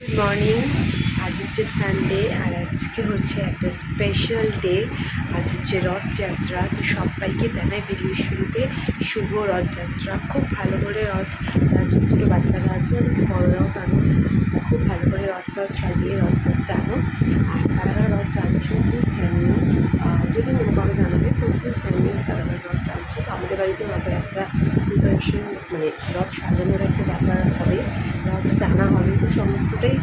Good morning আজ হচ্ছে Sunday আর আজকে হচ্ছে একটা স্পেশাল ডে আজ হচ্ছে রথযাত্রা। তো সবাইকে জানাই ভিডিও শুরুতে শুভ রথযাত্রা। খুব ভালো করে রথ, যারা ছোটো ছোটো বাচ্চারা আছে অনেকে বড়রাও টানো। খুব ভালো করে রথ রথ সাজিয়ে রথ টানো। আর কারা রথ টানছো প্লিজ জানিও। যদি মনে করো জানাবে, তো প্লিজ জানিও কারা রথ টানছো। তো আমাদের বাড়িতে রথের একটা প্রিপারেশন মানে রথ সাজানোর একটা ব্যাপার হবে। রথ টানা হবে, তো সমস্তটাই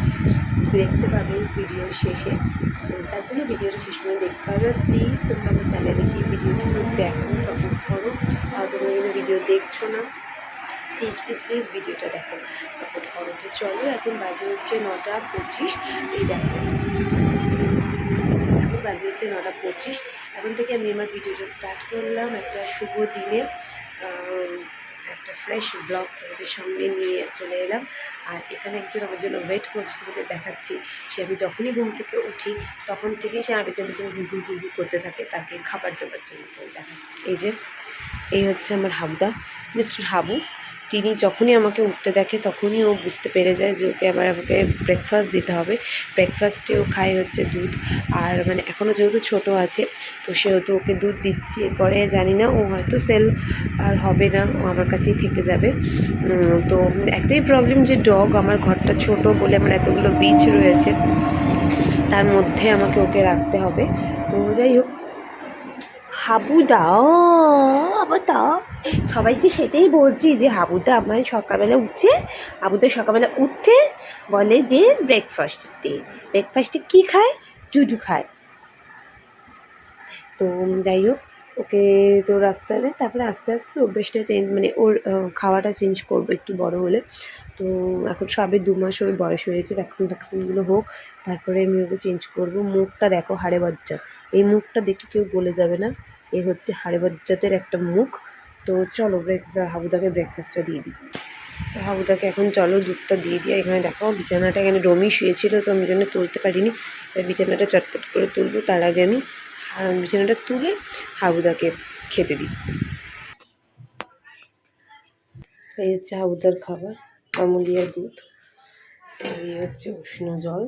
দেখতে পাবেন ভিডিওর শেষে। তো তার জন্য ভিডিওটা শেষ পর্যন্ত দেখতে হবে প্লিজ তোমরা আমার চ্যানেলে গিয়ে ভিডিওটা দেখো সাপোর্ট করো। আর তোমরা কিন্তু ভিডিও দেখছ না প্লিজ প্লিজ প্লিজ ভিডিওটা দেখো সাপোর্ট করো। তো চলো, এখন বাজে হচ্ছে নটা পঁচিশ। এই দেখো। এখন বাজে হচ্ছে নটা পঁচিশ। এখন থেকে আমি আমার ভিডিওটা স্টার্ট করলাম একটা শুভ দিনে। একটা ফ্রেশ ব্লগ তোমাদের সঙ্গে নিয়ে চলে এলাম। আর এখানে একজন আমার জন্য ওয়েট করছে, তোমাদের দেখাচ্ছি। সে আমি যখনই ঘুম থেকে উঠি, তখন থেকেই সে আমার পেছন পেছন ঘুরঘুর ঘুরঘুর করতে থাকে, তাকে খাবার দেওয়ার জন্য তো দেখা এই যে, এই হচ্ছে আমার হাবদা, মিস্টার হাবু। তিনি যখনই আমাকে উঠতে দেখে তখনই ও বুঝতে পেরে যায় যে ওকে আবার আমাকে ব্রেকফাস্ট দিতে হবে। ব্রেকফাস্টেও খায় হচ্ছে দুধ। আর মানে এখনও যেহেতু ছোট আছে, তো সেহেতু ওকে দুধ দিচ্ছি। এরপরে জানি না, ও হয়তো সেল আর হবে না, ও আমার কাছেই থেকে যাবে। তো একটাই প্রবলেম যে ডগ আমার ঘরটা ছোট বলে আমার এতগুলো বীজ রয়েছে, তার মধ্যে আমাকে ওকে রাখতে হবে। তো যাই হোক হাবুদা হাবুদা সবাইকে সেটাই বলছি যে হাবুদা আমার সকালবেলা উঠছে হাবুদা সকালবেলা উঠতে বলে যে ব্রেকফাস্ট দে ব্রেকফাস্টে কী খায়? জুজু খায়। তো যাই হোক, ওকে তো রাখতে হবে। তারপরে আস্তে আস্তে অভ্যেসটা চেঞ্জ মানে ওর খাওয়াটা চেঞ্জ করব একটু বড় হলে। তো এখন সবে দু মাস ওর বয়স হয়েছে ভ্যাকসিন ফ্যাকসিনগুলো হোক, তারপরে আমি ওকে চেঞ্জ করব। মুখটা দেখো হাড়ে বজ্জা এই মুখটা দেখে কেউ বলে যাবে না। এ হচ্ছে হাড়ে বজ্জাতের একটা মুখ। তো চলো ব্রেক হাবুদাকে ব্রেকফাস্টটা দিয়ে দিই। তো হাবুদাকে এখন চলো দুধটা দিয়ে দিয়ে এখানে দেখো বিছানাটা এখানে রমি শুয়েছিল, তো আমি জন্য তুলতে পারিনি। বিছানাটা চটপট করে তুলবো, তার আগে আমি বিছানাটা তুলে হাবুদাকে খেতে দিই। এই হচ্ছে হাবুদার খাবার, আমুলিয়ার দুধ। এই হচ্ছে উষ্ণ জল।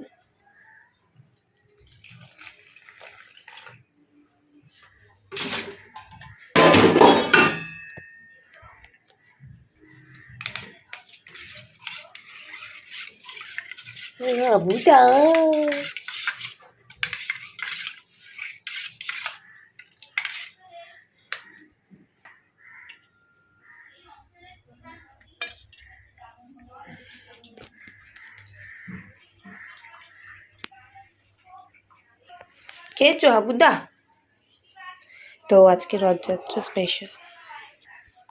হাবুদা খেয়েছো হাবুদা তো আজকে রথযাত্রা স্পেশাল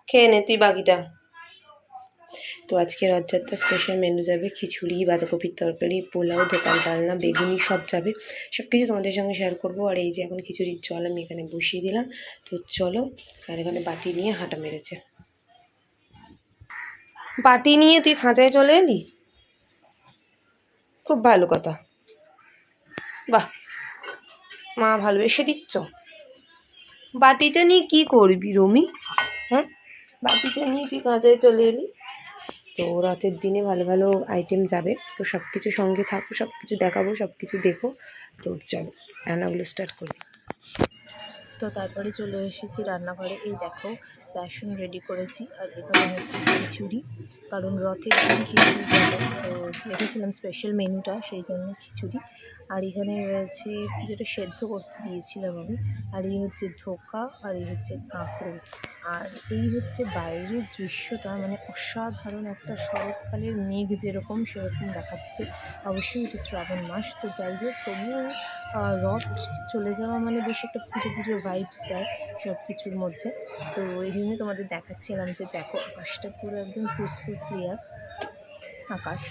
খেয়ে নে তুই বাকিটা তো আজকে রথযাত্রা স্পেশাল মেনু যাবে, খিচুড়ি, বাঁধাকপির তরকারি, পোলাও, দোকান ডালনা বেগুনি, সব যাবে। সব কিছু তোমাদের সঙ্গে শেয়ার করব। আর এই যে এখন খিচুড়ির জল আমি এখানে বসিয়ে দিলাম। তো চলো, আর এখানে বাটি নিয়ে হাঁটা মেরেছে। বাটি নিয়ে তুই খাঁচায় চলে এলি? খুব ভালো কথা। বাহ, মা ভালোবেসে দিচ্ছ? বাটিটা নিয়ে কি করবি রমি? হ্যাঁ? বাটিটা নিয়ে তুই কাঁচায় চলে এলি। তো রাতের দিনে ভালো ভালো আইটেম যাবে। তো সব কিছু সঙ্গে থাকো সব কিছু দেখাবো সব কিছু দেখো। তো চলো, রান্নাগুলো স্টার্ট করি। তো তারপরে চলে এসেছি রান্নাঘরে। এই দেখো বেসন রেডি করেছি, আর এখানে হচ্ছে খিচুড়ি, কারণ রথের দিন খিচুড়ি তো রেখেছিলাম স্পেশাল মেনুটা সেই জন্য খিচুড়ি। আর এখানে রয়েছে যেটা সেদ্ধ করতে দিয়েছিলাম আমি, আর এই হচ্ছে ধোকা, আর এই হচ্ছে কাঁকড়ো আর এই হচ্ছে বাইরের দৃশ্যটা মানে অসাধারণ একটা শরৎকালের মেঘ যেরকম সেরকম দেখাচ্ছে। অবশ্যই এটা শ্রাবণ মাস, তো যাই হোক, তবুও রথ চলে যাওয়া মানে বেশ একটা পুজো পুজো ভাইবস দেয় সব কিছুর মধ্যে। তো এই জন্য তোমাদের দেখাচ্ছিলাম যে দেখো আকাশটা পুরো একদম ক্রিস্টাল ক্লিয়ার আকাশ।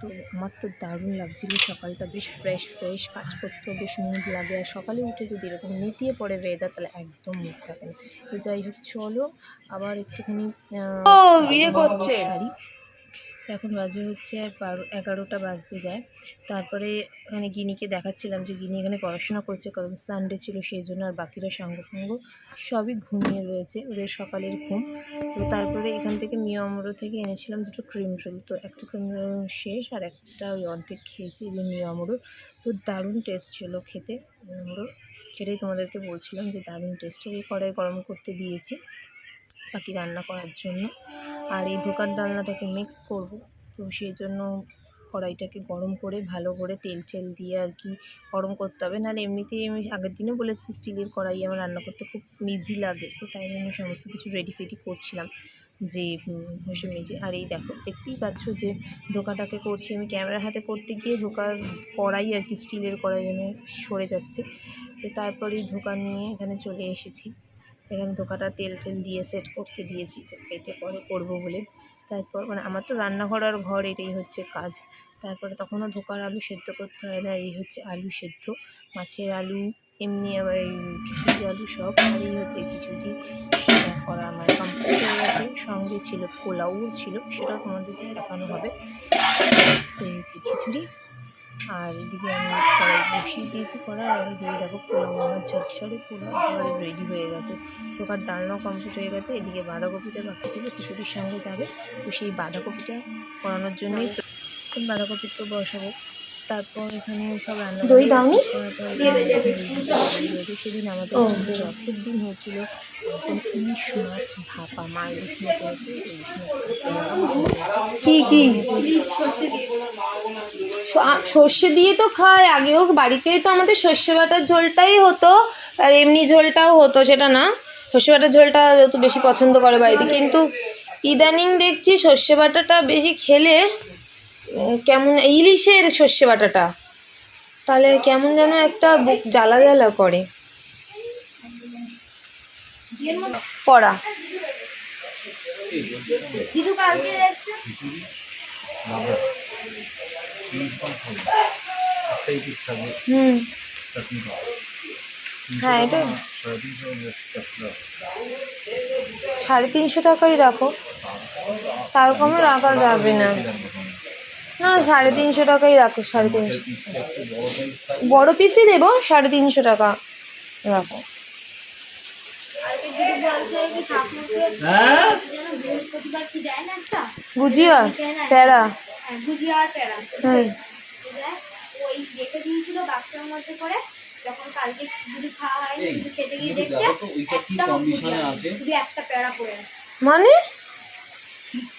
তো আমার তো দারুণ লাগছিল সকালটা বেশ ফ্রেশ ফ্রেশ কাজ করতেও বেশ মুড লাগে। আর সকালে উঠে যদি এরকম নেতিয়ে পড়ে ওয়েদার তাহলে একদম মুখ থাকে না। তো যাই হোক চলো আবার একটুখানি করছে। শাড়ি। এখন বাজে হচ্ছে বারো, এগারোটা বাজতে যায়। তারপরে ওখানে গিনিকে দেখাচ্ছিলাম যে গিনি এখানে পড়াশোনা করছে, কারণ সানডে ছিল সেই জন্য আর বাকিরা সাঙ্গপাঙ্গ সবই ঘুমিয়ে রয়েছে, ওদের সকালের ঘুম। তো তারপরে এখান থেকে মিয়া থেকে এনেছিলাম দুটো ক্রিম রোল তো একটা ক্রিম রোল শেষ আর একটা ওই অর্ধেক খেয়েছি যে মিয়া তো দারুণ টেস্ট ছিল খেতে আমরো সেটাই তোমাদেরকে বলছিলাম যে দারুণ টেস্ট এই কড়াই গরম করতে দিয়েছি, বাকি রান্না করার জন্য। আর এই ধোকার ডালনাটাকে মিক্স করব। তো সেই জন্য কড়াইটাকে গরম করে ভালো করে তেল টেল দিয়ে আর কি গরম করতে হবে। নাহলে এমনিতেই আমি আগের দিনও বলেছি স্টিলের কড়াই আমার রান্না করতে খুব ইজি লাগে। তো তাই জন্য সমস্ত কিছু রেডি ফেডি করছিলাম যে ঘষে মেজে। আর এই দেখো, দেখতেই পাচ্ছ যে ধোকাটাকে করছি আমি ক্যামেরার হাতে করতে গিয়ে ধোকার কড়াই আর কি স্টিলের কড়াই যেন সরে যাচ্ছে। তো তারপরেই ধোকা নিয়ে এখানে চলে এসেছি। এখানে ধোকাটা তেল টেল দিয়ে সেট করতে দিয়েছি। তো এটা পরে করব বলে। তারপর মানে আমার তো রান্নাঘর আর ঘর এটাই হচ্ছে কাজ। তারপরে তখনও ধোকার আলু সেদ্ধ করতে হয় না, এই হচ্ছে আলু সেদ্ধ। মাছের আলু, এমনি আবার এই খিচুড়ি আলু সব, আর এই হচ্ছে খিচুড়ি করা আমার কমপ্লিট হয়ে গেছে। সঙ্গে ছিল পোলাও ছিল, সেটাও তোমাদেরকে দেখানো হবে। তো হচ্ছে খিচুড়ি। আর এদিকে আমি কড়াই বসিয়ে দিয়েছি কড়াই আর এদিকে দেখো পোলাও। আমার ঝরঝরে পোলাও একেবারে রেডি হয়ে গেছে। তোকার ডালনাও কমপ্লিট হয়ে গেছে। এদিকে বাঁধাকপিটা বাকি থেকে খিচুড়ির সঙ্গে যাবে। তো সেই বাঁধাকপিটা করানোর জন্যই তো বাঁধাকপি তো বসাবো। তারপর এখানে সব রান্না দই দাওনি? সেদিন আমাদের রথের দিন হয়েছিল ইলিশ মাছ ভাপা মা ইলিশ মাছ আছে ইলিশ মাছ কি কি সর্ষে দিয়ে তো খায় আগেও বাড়িতে তো আমাদের সর্ষে বাটার ঝোলটাই হতো আর এমনি ঝোলটাও হতো সেটা না সর্ষে বাটার ঝোলটা যেহেতু বেশি পছন্দ করে বাড়িতে কিন্তু ইদানিং দেখছি সর্ষে বাটাটা বেশি খেলে কেমন ইলিশের সর্ষে বাটাটা। তাহলে কেমন যেন একটা বুক জ্বালা জ্বালা করে। পড়া। হুম। হ্যাঁ, এটা- সাড়ে তিনশো চারশো সাড়ে তিনশো টাকাই রাখো তার কমে রাখা যাবে না। না সাড়ে তিনশো টাকাই রাখো সাড়ে তিনশো। বড় পিসই দেবো সাড়ে তিনশো টাকা রাখো। হ্যাঁ? গুজিয়া প্যারা গুজিয়া আর প্যারা হুম। ওই রেখে দিয়েছিল বাক্সের মধ্যে করে যখন কালকে যদি খাওয়া হয়নি এই, খেতে গিয়ে দেখছে দেখো তো ওইটা কি একটা condition আছে? শুধু একটা প্যারা পড়ে আছে মানে?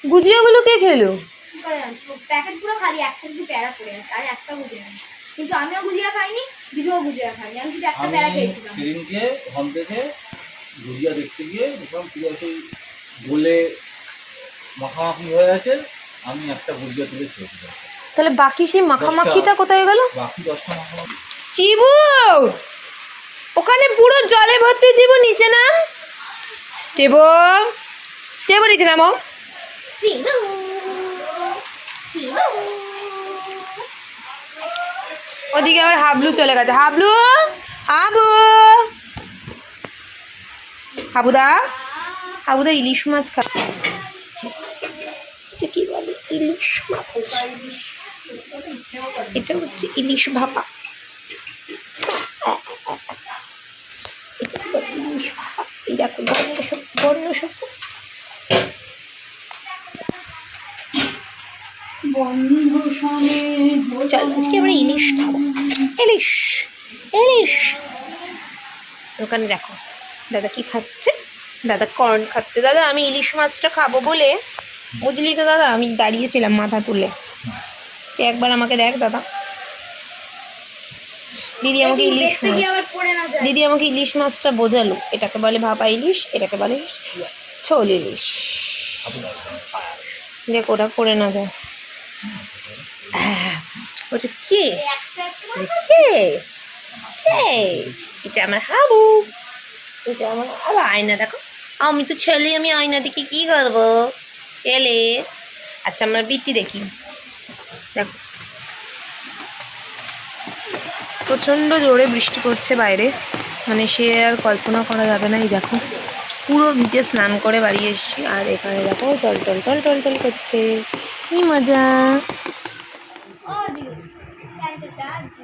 গুজিয়াগুলো কে খেলো? কি করে জানিস প্যাকেট পুরো খালি একটা শুধু প্যারা পড়ে আছে আর একটা গুজিয়া নেই কিন্তু আমিও গুজিয়া খাইনি দিদিও গুজিয়া খাইনি আমি শুধু একটা প্যারা খেয়েছিলাম। সেদিনকে হল থেকে ভুজিয়া দেখতে গিয়ে দেখলাম পুরো সেই গোলে মাখামাখি হয়ে আছে আমি একটা ভুজিয়া তুলে খেয়েছিলাম তাহলে বাকি সেই মাখামাখিটা কোথায় গেল? বাকি দশটা মাখামাখি। চিবু! ওখানে পুরো জলে ভর্তি চিবু নিচে নাম। চিবু! চিবু নিচে নামো। চিবু! ওদিকে আবার হাবলু চলে গেছে। হাবলু? হাবু? হাবুদা? হাবুদা, ইলিশ মাছ খা। এটা কি বলে? ইলিশ মাছ। এটা হচ্ছে ইলিশ ভাপা। এটা ইলিশ ভাপা। দেখো, বর্ণ সব বর্ণ সব চল আজকে আমরা ইলিশ খাব। ইলিশ ইলিশ। ওখানে দেখো দাদা কি খাচ্ছে? দাদা কর্ন খাচ্ছে। দাদা আমি ইলিশ মাছটা খাব বলে বুঝলি তো দাদা আমি দাঁড়িয়েছিলাম মাথা তুলে। একবার আমাকে দেখ দাদা। দিদি আমাকে ইলিশ দিদি আমাকে ইলিশ মাছটা বোঝালো। এটাকে বলে ভাপা ইলিশ এটাকে বলে ছোল ইলিশ। দেখ ওটা পড়ে না যায়। ওটা কে? কে? কে? এটা আমার হাবু। এটা আমার আবার আয়না, দেখো। আমি তো ছেলে, আমি আয়না দেখি কি করব? ছেলে। আচ্ছা আমার বৃত্তি দেখি। দেখো। প্রচণ্ড জোরে বৃষ্টি পড়ছে বাইরে। মানে সে আর কল্পনা করা যাবে না, এই দেখো। পুরো ভিজে স্নান করে বাড়ি এসেছি। আর এখানে দেখো টল টল টল টল টল করছে। কি মজা ও দিদি শ্যান্টা দাদু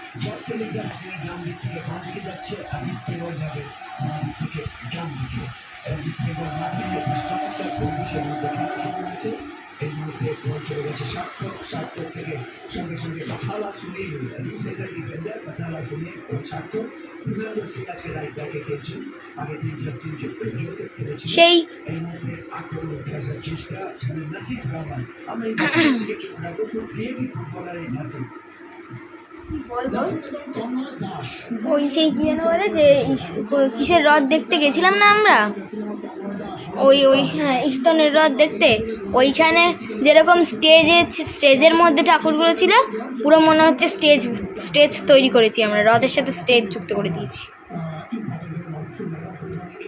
ফার্স্ট লিগার ডান দিক থেকে বাম দিকে যাচ্ছে আর স্পেন যাবে বাম দিক থেকে ডান দিকে স্পেন মাঠে চমৎকার পরিবেশের মধ্যে খেলা শুরু হয়েছে এই মুহূর্তে বল চলে গেছে সার্থক সার্থক থেকে সেই এই ওই সেই কি যেন বলে যে কিসের হ্রদ দেখতে গেছিলাম না আমরা? ওই ওই হ্যাঁ ইস্তনের হ্রদ দেখতে। ওইখানে যেরকম স্টেজে, স্টেজের মধ্যে ঠাকুরগুলো ছিল, পুরো মনে হচ্ছে স্টেজ স্টেজ তৈরি করেছি আমরা হ্রদের সাথে স্টেজ যুক্ত করে দিয়েছি।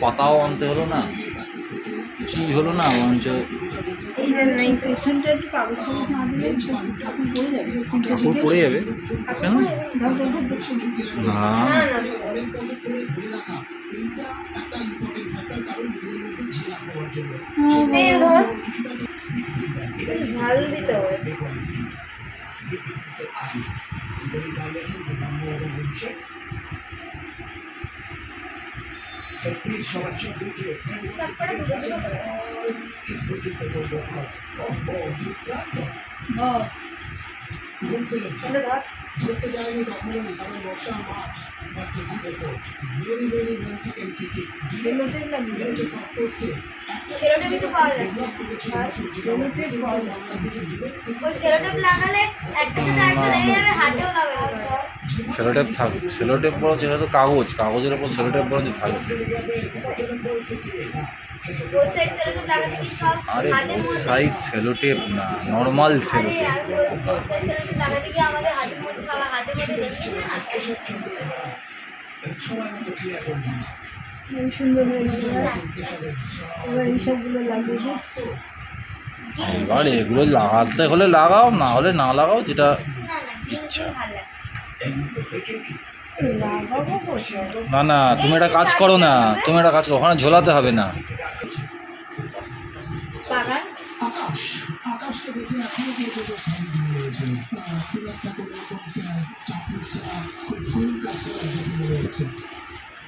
পাতাও আনতে হলো না কিছুই হলো না বরঞ্চ ঠাকুর পড়ে যাবে। কেন? না। একটু ঝাল দিতে হবে। সত্যি এটা ধর ধরতে যায়নি কখনো কারণ বর্ষা but good effort really really romantic and free ছেলেটাই লাগবে কিক ফার্স্ট পোস্টে সেরোটেপ তো পাওয়া যাচ্ছে। ছেলেটাই পাওয়া যাচ্ছে। ওই সেরোটেপ লাগালে একটা সাথে একটা লেগে যাবে হাতেও লাগাবে। সেলোটেপ থাক। সেলোটেপ বড় যেহেতু কাগজ। কাগজের ওপর সেলোটেপ বরঞ্চ থাকবে আরে হাতের রোড মধ্যে? সাইড সেলোটেপ না নর্মাল সেলোটেপ এবার এগুলো লাগাতে হলে লাগাও না হলে না লাগাও যেটা না না না তুমি একটা কাজ করো না তুমি একটা কাজ করো ওখানে ঝোলাতে হবে না।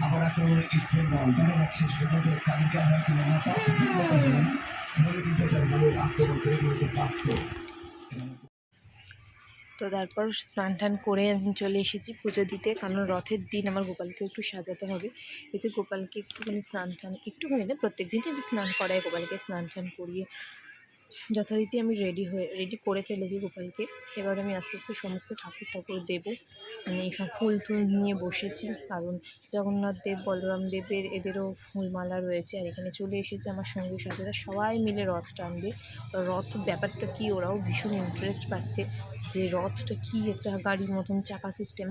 খুব একটা কোনো তো তারপর স্নান টান করে আমি চলে এসেছি পুজো দিতে। কারণ রথের দিন আমার গোপালকে একটু সাজাতে হবে। এই যে গোপালকে একটুখানি স্নান টান, একটুখানি না প্রত্যেক দিনই আমি স্নান করাই গোপালকে, স্নান টান করিয়ে যথারীতি আমি রেডি হয়ে রেডি করে ফেলেছি গোপালকে। এবার আমি আস্তে আস্তে সমস্ত ঠাকুর ঠাকুর দেবো। আমি এইসব ফুল টুল নিয়ে বসেছি, কারণ জগন্নাথ দেব, বলরাম দেবের এদেরও ফুলমালা রয়েছে। আর এখানে চলে এসেছে আমার সঙ্গী সাথীরা, সবাই মিলে রথ টানবে। রথ ব্যাপারটা কি? ওরাও ভীষণ ইন্টারেস্ট পাচ্ছে যে রথটা কি একটা গাড়ির মতন চাকা সিস্টেম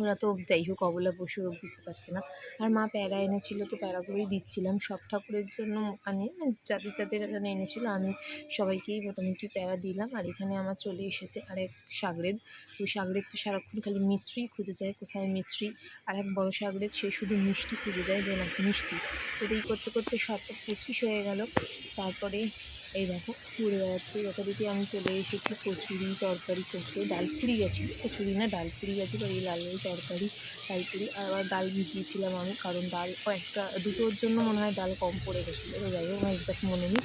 ওরা তো যাই হোক অবলা ওরা বুঝতে পারছে না। আর মা প্যারা এনেছিল তো প্যারাগুলোই দিচ্ছিলাম। সব ঠাকুরের জন্য মানে যাদের যাদের এখানে এনেছিল, আমি সবাইকেই মোটামুটি প্যারা দিলাম। আর এখানে আমার চলে এসেছে আরেক সাগরেদ। ওই সাগরেদ তো সারাক্ষণ খালি মিস্ত্রি খুঁজে যায় কোথায় মিস্ত্রি আর এক বড় সাগরেদ, সে শুধু মিষ্টি খুঁজে যায়, যে মিষ্টি। তো এই করতে করতে সবটা পঁচিশ হয়ে গেল। তারপরে এই দেখো ঘুরে বেড়াচ্ছে যথারীতি আমি চলে এসেছি কচুরি তরকারি করতে। ডাল পুরি গেছিল কচুরি না, ডাল পুরি গেছিল এই লাল তরকারি, ডাল পুরি আবার ডাল ভিজিয়েছিলাম আমি, কারণ ডাল কয়েকটা দুটোর জন্য মনে হয় ডাল কম পড়ে গেছিল। তো যাই হোক, আমার একজাক্ট মনে নেই।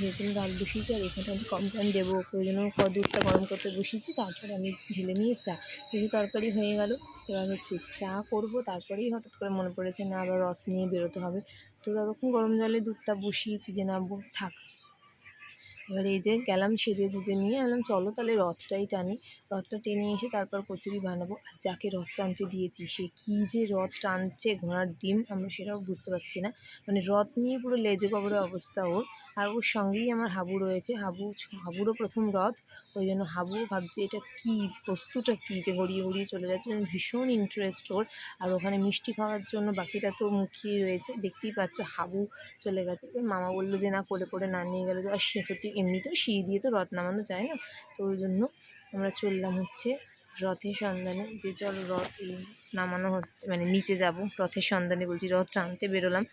যেহেতু ডাল বসিয়েছি, আর এখানে আমি কমপ্লেন দেবো, ওই জন্য দুধটা গরম করতে বসিয়েছি, তারপরে আমি ঢেলে নিয়ে চা। এই তরকারি হয়ে গেল, এবার হচ্ছে চা করব, তারপরেই হঠাৎ করে মনে পড়েছে, না, আবার রথ নিয়ে বেরোতে হবে। তো ততক্ষণ গরম জলে দুধটা বসিয়েছি যে, না বো- থাক। এবার এই যে গেলাম সেজে গুজে নিয়ে এলাম চলো তাহলে রথটাই টানি। রথটা টেনে এসে তারপর কচুরি বানাবো। আর যাকে রথ টানতে দিয়েছি, সে কী যে রথ টানছে, ঘোড়ার ডিম, আমরা সেটাও বুঝতে পারছি না। মানে রথ নিয়ে পুরো লেজে কবরের অবস্থা ওর। আর ওর সঙ্গেই আমার হাবু রয়েছে। হাবু হাবুরও প্রথম রথ। ওই জন্য হাবু ভাবছে এটা কী, বস্তুটা কী যে গড়িয়ে গড়িয়ে চলে যাচ্ছে। মানে ভীষণ ইন্টারেস্ট ওর। আর ওখানে মিষ্টি খাওয়ার জন্য বাকিটা তো মুখিয়ে রয়েছে। দেখতেই পাচ্ছ হাবু চলে গেছে। এবার মামা বলল যে, না করে করে না নিয়ে গেলে আর সে সত্যি এমনিতেও সিঁড়ি দিয়ে তো রথ নামানো যায় না। তো ওই জন্য আমরা চললাম হচ্ছে রথের সন্ধানে যে চল রথ নামানো হচ্ছে মানে নিচে যাব, রথের সন্ধানে বলছি রথ টানতে বেরোলাম।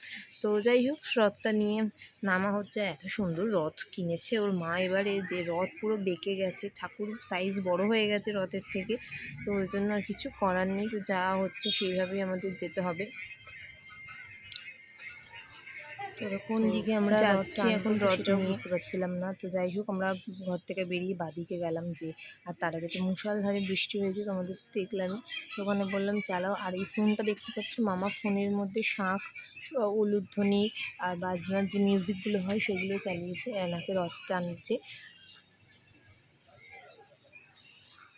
তো যাই হোক, রথটা নিয়ে নামা হচ্ছে, এত সুন্দর রথ কিনেছে ওর মা এবারে, যে রথ পুরো বেঁকে গেছে, ঠাকুর সাইজ বড় হয়ে গেছে রথের থেকে। তো ওই জন্য আর কিছু করার নেই, তো যা হচ্ছে সেইভাবেই আমাদের যেতে হবে। কোন দিকে আমরা যাচ্ছি এখন রথটা বুঝতে পারছিলাম না। তো যাই হোক আমরা ঘর থেকে বেরিয়ে বাদিকে গেলাম যে আর তার আগে তো মুষালধারে বৃষ্টি হয়েছে তো আমাদের দেখলামই তো ওখানে বললাম চালাও। আর এই ফোনটা দেখতে পাচ্ছ মামা ফোনের মধ্যে শাঁখ উলুধ্বনি আর বাজনার যে মিউজিকগুলো হয় সেগুলো চালিয়েছে এনাকে রথ টানছে।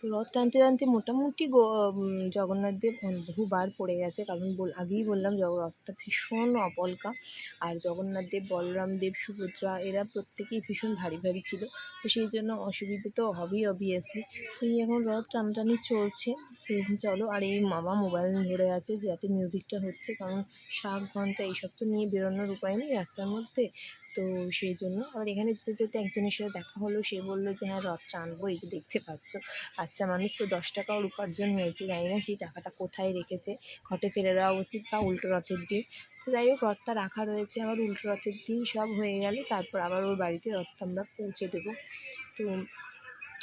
রথ টানতে টানতে মোটামুটি জগন্নাথ দেব বহুবার পড়ে গেছে। কারণ বল, আগেই বললাম রথটা ভীষণ অপলকা আর জগন্নাথ দেব, বলরাম দেব, সুভদ্রা এরা প্রত্যেকেই ভীষণ ভারী ভারী ছিল। তো সেই জন্য অসুবিধে তো হবেই অবভিয়াসলি তো এই এখন রথ টানটানি চলছে। চলো, আর এই মামা মোবাইল ধরে আছে যাতে মিউজিকটা হচ্ছে। কারণ শাক ঘণ্টা এইসব তো নিয়ে বেরোনোর উপায় নেই রাস্তার মধ্যে। তো সেই জন্য আর এখানে যেতে যেতে একজনের সাথে দেখা হলো। সে বলল যে হ্যাঁ রথ টানবো, এই যে দেখতে পাচ্ছ। বাচ্চা মানুষ, তো দশ টাকা ওর উপার্জন হয়েছে, জানি না সেই টাকাটা কোথায় রেখেছে, ঘটে ফেলে দেওয়া উচিত বা উল্টো রথের দিন। তো যাই হোক, রথটা রাখা রয়েছে, আবার উল্টো রথের দিন সব হয়ে গেলে তারপর আবার ওর বাড়িতে রথটা আমরা পৌঁছে দেবো। তো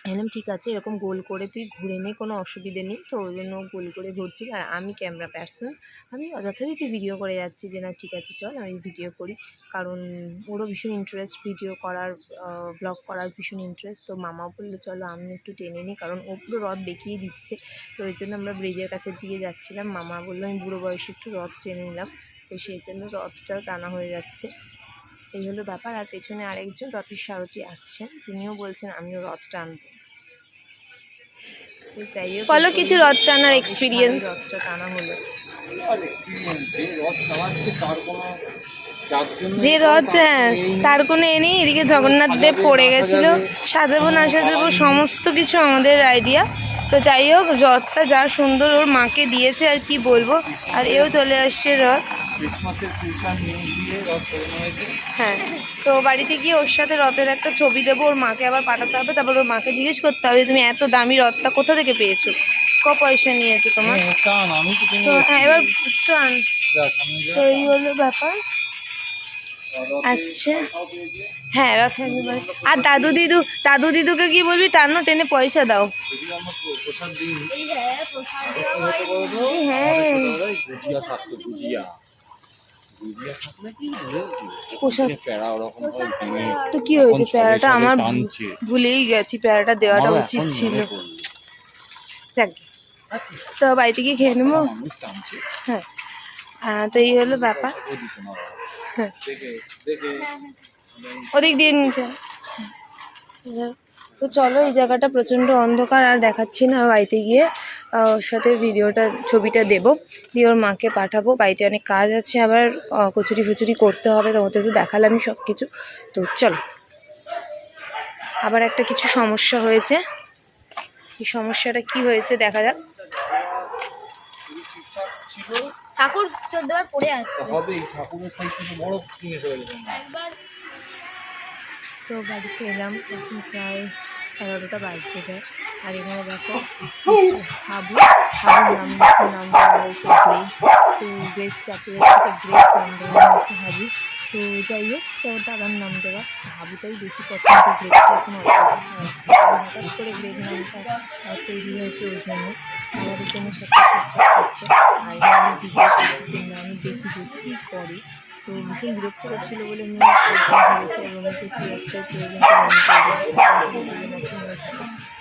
এলাম ঠিক আছে, এরকম গোল করে তুই ঘুরে নে, কোনো অসুবিধে নেই। তো ওই জন্য গোল করে ঘুরছি আর আমি ক্যামেরা পার্সন, আমি যথারীতি ভিডিও করে যাচ্ছি যে, না, ঠিক আছে, চল, আমি ভিডিও করি। কারণ ওরও ভীষণ ইন্টারেস্ট ভিডিও করার ব্লগ করার ভীষণ ইন্টারেস্ট তো মামা বলল, চলো আমি একটু টেনে নিই কারণ ও পুরো রথ দেখিয়ে দিচ্ছে। তো ওই জন্য আমরা ব্রিজের কাছে দিয়ে যাচ্ছিলাম। মামা বলল, আমি বুড়ো বয়সে একটু রথ টেনে নিলাম। তো সেই জন্য রথটাও টানা হয়ে যাচ্ছে। এই হলো ব্যাপার। আর পেছনে আরেকজন রথের সারথি আসছেন যিনিও বলছেন আমিও রথ টানব। যাই হোক বলো কিছু রথ টানার এক্সপিরিয়েন্স রথটা টানা হলো। যে রথ তার কোনো যার জন্য যে রথ হ্যাঁ, তার কোনো এ নেই এদিকে জগন্নাথ দেব পড়ে গেছিল সাজাবো না সাজাবো সমস্ত কিছু আমাদের আইডিয়া তো যাই হোক রথটা যা সুন্দর ওর মাকে দিয়েছে আর কি বলব? আর এও চলে আসছে রথ। ক্রিসমাসের টিউশন নিয়ে গিয়ে রথ চালানো হয়েছে। হ্যাঁ তো বাড়িতে গিয়ে ওর সাথে রথের একটা ছবি দেবো ওর মাকে আবার পাঠাতে হবে তারপর ওর মাকে জিজ্ঞেস করতে হবে তুমি এত দামি রথটা কোথা থেকে পেয়েছ? ক পয়সা নিয়েছে তোমার? হ্যাঁ, আমি তো হ্যাঁ এবার তো এই হলো ব্যাপার। আসছে। হ্যাঁ রথ আর দাদু দিদু দাদু দিদুকে কি বলবি? টানো টেনে পয়সা দাও। হ্যাঁ বলো তো, কি হয়েছে? প্যারাটা আমার ভুলেই গেছি প্যারাটা দেওয়াটা উচিত ছিল। যাক। তো বাড়িতে গিয়ে খেয়ে নেব? হ্যাঁ। তো এই হলো ব্যাপার। হ্যাঁ। ওদিক দিয়ে নিতে। তো চলো এই জায়গাটা প্রচণ্ড অন্ধকার আর দেখাচ্ছি না বাড়িতে গিয়ে। ওর সাথে ভিডিওটা ছবিটা দেব। দিয়ে ওর মাকে পাঠাবো। বাড়িতে অনেক কাজ আছে আবার কচুরি ফুচুরি করতে হবে। তোমাদের তো দেখালামই সব কিছু তো চলো। আবার একটা কিছু সমস্যা হয়েছে। এই সমস্যাটা কি হয়েছে দেখা যাক। ঠাকুর চোদ্দবার পড়ে আসছে। হবে ঠাকুরের সাইজ বড় কিনে ফেলবেন একবার। তো বাড়িতে এলাম প্রায় এগারোটা বাজতে যায়। আর এখানে দেখো, হাবু, হাবুর নাম নাম দেওয়া গ্রেট। তো গ্রেট চাপিয়ে থেকে গ্রেট নাম দেওয়া হয়েছে হাবু। তো যাই হোক তারপর দাদার নাম দেওয়া। হাবুটাই বেশি পছন্দ গ্রেডটা এখন হঠাৎ করে গ্রেড নামটা তৈরি হয়েছে ওই জন্য। আমাদের জন্য ছোট্ট ছোট্ট করছে। আর আমি দেখি যে কী করে তো ভীষণ বিরক্ত করছিল বলে আমি হয়েছে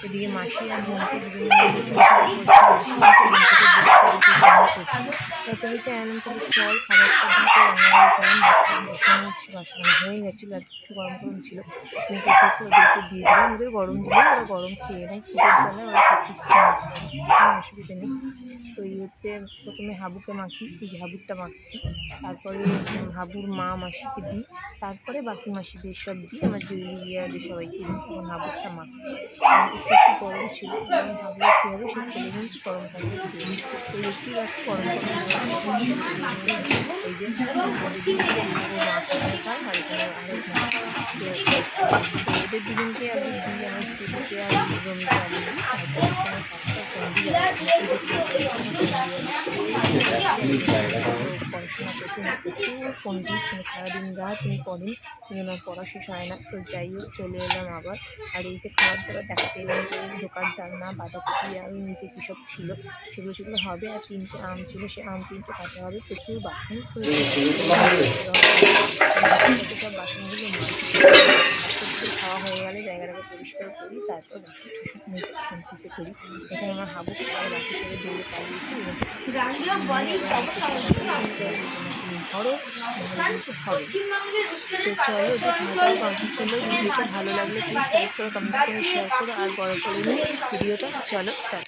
এদিকে মাসি আর মনকে বিভিন্ন তথাপিতে এমন করে চল খাবারটা দিতে করলাম বসানো হয়ে গেছিল একটু গরম গরম ছিল। চেপে ওদেরকে দিয়ে দিলাম, ওদের গরম দিলে ওরা গরম খেয়ে নেয় খিদের জ্বালায় ওরা সব কিছু কোনো অসুবিধা নেই। তো এই হচ্ছে প্রথমে হাবুকে মাখি, এই যে হাবুরটা মাখছি। তারপরে হাবুর মা মাসিকে দিই। তারপরে বাকি মাসিদের সব দিই। আমার জুয়েলি গিয়াদের সবাইকে দিই হাবুরটা মাখছি। একটু একটু গরম ছিল। ভাবলাম কী হবে সে ছেলে গরম থাকলে তো দেখতেই পাচ্ছি গরম দুজনকে আমি দিই আর করতে প্রচুর ফোন মানে সারাদিন রাত তিনি পড়েন কিন্তু পড়া শেষ হয় না তো যাই হোক চলে এলাম আবার আর এই যে খাবার দাবার দেখাতে এলাম যে ঢোকার ডালনা বাঁধাকপি আর নিচে কী সব ছিল সেগুলো সেগুলো হবে আর তিনটে আম ছিল সে আম তিনটে কাটা হবে প্রচুর বাসন। সব বাসনগুলো মেজে খাওয়া হয়ে গেলে জায়গাটাকে পরিষ্কার করি, তারপর বাকি নিজে কিছু করি। এখানে আমার হাবু খাওয়া বাকি সবাই দৌড়ে পালিয়েছি ধরো ভালো লাগলে প্লিজ লাইক করো কমেন্টস করে শেয়ার করো, আর বড় করে নিয়ে ভিডিওটা, চলো, টাটা।